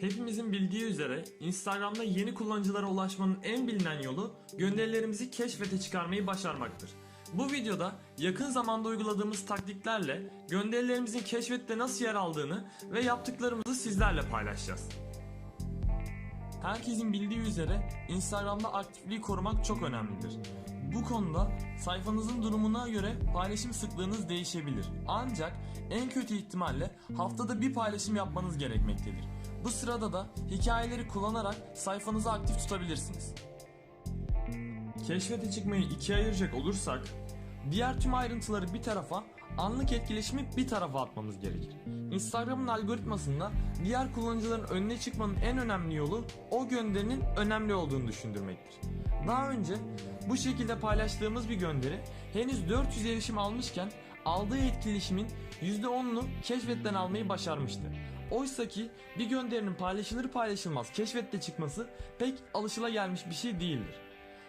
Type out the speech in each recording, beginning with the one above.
Hepimizin bildiği üzere Instagram'da yeni kullanıcılara ulaşmanın en bilinen yolu gönderilerimizi keşfete çıkarmayı başarmaktır. Bu videoda yakın zamanda uyguladığımız taktiklerle gönderilerimizin keşfette nasıl yer aldığını ve yaptıklarımızı sizlerle paylaşacağız. Herkesin bildiği üzere Instagram'da aktifliği korumak çok önemlidir. Bu konuda sayfanızın durumuna göre paylaşım sıklığınız değişebilir. Ancak en kötü ihtimalle haftada bir paylaşım yapmanız gerekmektedir. Bu sırada da hikayeleri kullanarak sayfanızı aktif tutabilirsiniz. Keşfete çıkmayı ikiye ayıracak olursak, diğer tüm ayrıntıları bir tarafa, anlık etkileşimi bir tarafa atmamız gerekir. Instagram'ın algoritmasında diğer kullanıcıların önüne çıkmanın en önemli yolu o gönderinin önemli olduğunu düşündürmektir. Daha önce bu şekilde paylaştığımız bir gönderi henüz 400 erişim almışken aldığı etkileşimin %10'unu keşfetten almayı başarmıştı. Oysa ki bir gönderinin paylaşılır paylaşılmaz keşfette çıkması pek alışılagelmiş bir şey değildir.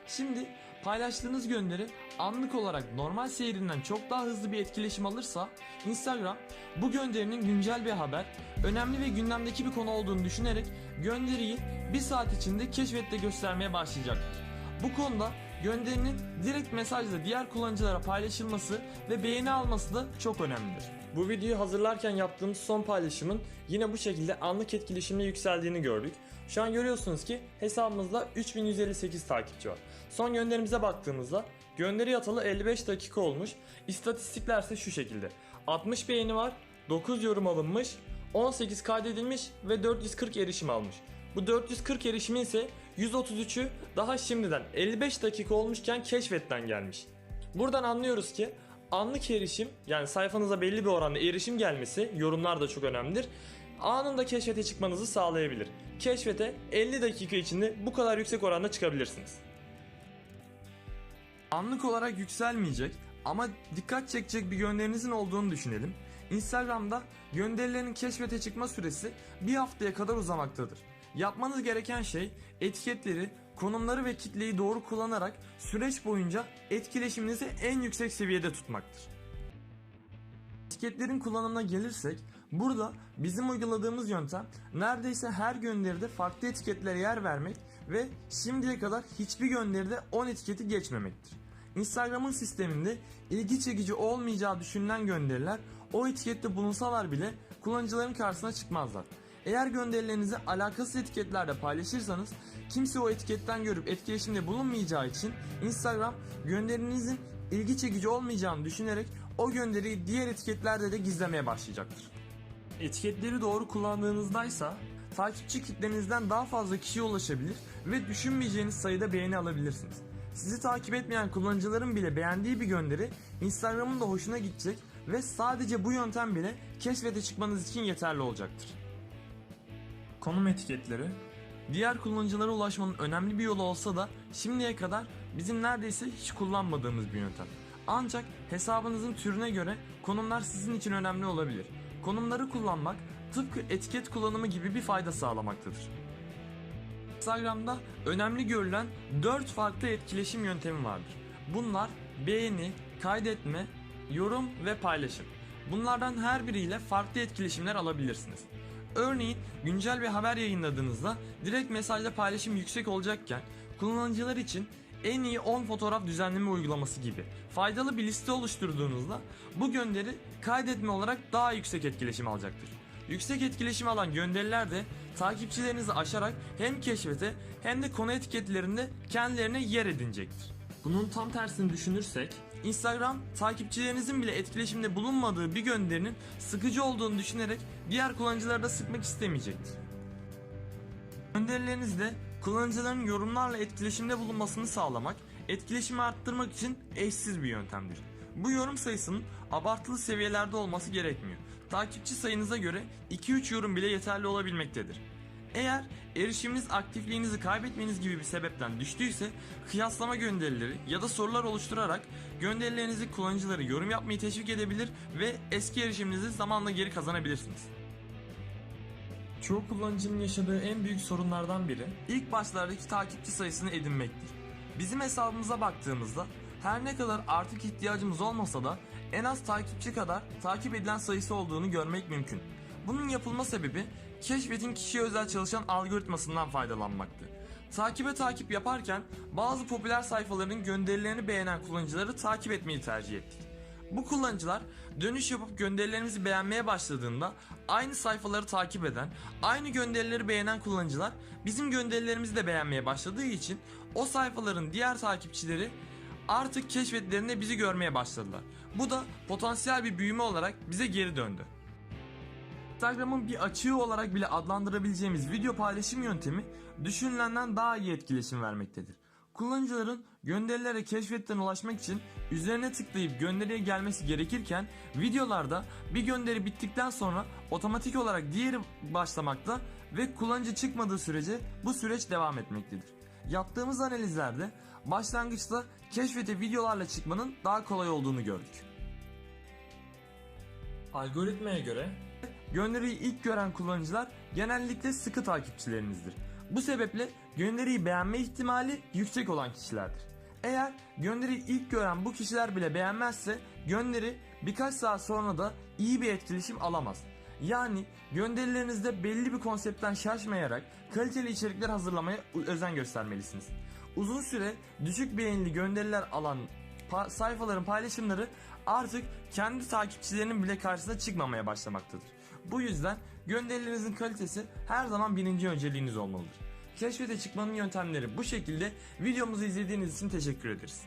Şimdi paylaştığınız gönderi anlık olarak normal seyrinden çok daha hızlı bir etkileşim alırsa Instagram bu gönderinin güncel bir haber, önemli ve gündemdeki bir konu olduğunu düşünerek gönderiyi bir saat içinde keşfette göstermeye başlayacaktır. Bu konuda gönderinin direkt mesajla diğer kullanıcılara paylaşılması ve beğeni alması da çok önemlidir. Bu videoyu hazırlarken yaptığımız son paylaşımın yine bu şekilde anlık etkileşimle yükseldiğini gördük. Şu an görüyorsunuz ki hesabımızda 3158 takipçi var. Son gönderimize baktığımızda gönderi yatalı 55 dakika olmuş. İstatistikler ise şu şekilde. 60 beğeni var, 9 yorum alınmış, 18 kaydedilmiş ve 440 erişim almış. Bu 440 erişimin ise 133'ü daha şimdiden 55 dakika olmuşken keşfetten gelmiş. Buradan anlıyoruz ki anlık erişim yani sayfanıza belli bir oranda erişim gelmesi yorumlar da çok önemlidir. Anında keşfete çıkmanızı sağlayabilir. Keşfete 50 dakika içinde bu kadar yüksek oranda çıkabilirsiniz. Anlık olarak yükselmeyecek ama dikkat çekecek bir gönderinizin olduğunu düşünelim. Instagram'da gönderilerin keşfete çıkma süresi bir haftaya kadar uzamaktadır. Yapmanız gereken şey etiketleri, konumları ve kitleyi doğru kullanarak süreç boyunca etkileşiminizi en yüksek seviyede tutmaktır. Etiketlerin kullanımına gelirsek burada bizim uyguladığımız yöntem neredeyse her gönderide farklı etiketlere yer vermek ve şimdiye kadar hiçbir gönderide 10 etiketi geçmemektir. Instagram'ın sisteminde ilgi çekici olmayacağı düşünülen gönderiler o etikette bulunsalar bile kullanıcıların karşısına çıkmazlar. Eğer gönderilerinizi alakasız etiketlerle paylaşırsanız kimse o etiketten görüp etkileşimde bulunmayacağı için Instagram gönderinizin ilgi çekici olmayacağını düşünerek o gönderiyi diğer etiketlerde de gizlemeye başlayacaktır. Etiketleri doğru kullandığınızdaysa takipçi kitlenizden daha fazla kişiye ulaşabilir ve düşünmeyeceğiniz sayıda beğeni alabilirsiniz. Sizi takip etmeyen kullanıcıların bile beğendiği bir gönderi Instagram'ın da hoşuna gidecek ve sadece bu yöntem bile keşfete çıkmanız için yeterli olacaktır. Konum etiketleri Diğer kullanıcılara ulaşmanın önemli bir yolu olsa da şimdiye kadar bizim neredeyse hiç kullanmadığımız bir yöntem. Ancak hesabınızın türüne göre konumlar sizin için önemli olabilir. Konumları kullanmak tıpkı etiket kullanımı gibi bir fayda sağlamaktadır. Instagram'da önemli görülen 4 farklı etkileşim yöntemi vardır. Bunlar beğeni, kaydetme, yorum ve paylaşım. Bunlardan her biriyle farklı etkileşimler alabilirsiniz. Örneğin güncel bir haber yayınladığınızda direkt mesajla paylaşım yüksek olacakken kullanıcılar için en iyi 10 fotoğraf düzenleme uygulaması gibi faydalı bir liste oluşturduğunuzda bu gönderi kaydetme olarak daha yüksek etkileşim alacaktır. Yüksek etkileşim alan gönderiler de takipçilerinizi aşarak hem keşfete hem de konu etiketlerinde kendilerine yer edinecektir. Bunun tam tersini düşünürsek Instagram takipçilerinizin bile etkileşimde bulunmadığı bir gönderinin sıkıcı olduğunu düşünerek diğer kullanıcıları da sıkmak istemeyecektir. Gönderilerinizde kullanıcıların yorumlarla etkileşimde bulunmasını sağlamak, etkileşimi arttırmak için eşsiz bir yöntemdir. Bu yorum sayısının abartılı seviyelerde olması gerekmiyor. Takipçi sayınıza göre 2-3 yorum bile yeterli olabilmektedir. Eğer erişiminiz aktifliğinizi kaybetmeniz gibi bir sebepten düştüyse kıyaslama gönderileri ya da sorular oluşturarak gönderilerinizi kullanıcıları yorum yapmayı teşvik edebilir ve eski erişiminizi zamanla geri kazanabilirsiniz. Çoğu kullanıcının yaşadığı en büyük sorunlardan biri ilk başlardaki takipçi sayısını edinmektir. Bizim hesabımıza baktığımızda her ne kadar artık ihtiyacımız olmasa da en az takipçi kadar takip edilen sayısı olduğunu görmek mümkün. Bunun yapılma sebebi keşfetin kişiye özel çalışan algoritmasından faydalanmaktı. Takibe takip yaparken bazı popüler sayfaların gönderilerini beğenen kullanıcıları takip etmeyi tercih ettik. Bu kullanıcılar dönüş yapıp gönderilerimizi beğenmeye başladığında aynı sayfaları takip eden, aynı gönderileri beğenen kullanıcılar bizim gönderilerimizi de beğenmeye başladığı için o sayfaların diğer takipçileri artık keşfetlerinde bizi görmeye başladılar. Bu da potansiyel bir büyüme olarak bize geri döndü. Instagram'ın bir açığı olarak bile adlandırabileceğimiz video paylaşım yöntemi düşünülenden daha iyi etkileşim vermektedir. Kullanıcıların gönderilere keşfetten ulaşmak için üzerine tıklayıp gönderiye gelmesi gerekirken videolarda bir gönderi bittikten sonra otomatik olarak diğeri başlamakta ve kullanıcı çıkmadığı sürece bu süreç devam etmektedir. Yaptığımız analizlerde başlangıçta keşfete videolarla çıkmanın daha kolay olduğunu gördük. Algoritmaya göre Gönderiyi ilk gören kullanıcılar genellikle sıkı takipçilerinizdir. Bu sebeple gönderiyi beğenme ihtimali yüksek olan kişilerdir. Eğer gönderiyi ilk gören bu kişiler bile beğenmezse gönderi birkaç saat sonra da iyi bir etkileşim alamaz. Yani gönderilerinizde belli bir konseptten şaşmayarak kaliteli içerikler hazırlamaya özen göstermelisiniz. Uzun süre düşük beğenili gönderiler alan sayfaların paylaşımları artık kendi takipçilerinin bile karşısına çıkmamaya başlamaktadır. Bu yüzden gönderilerinizin kalitesi her zaman birinci önceliğiniz olmalıdır. Keşfete çıkmanın yöntemleri bu şekilde. Videomuzu izlediğiniz için teşekkür ederiz.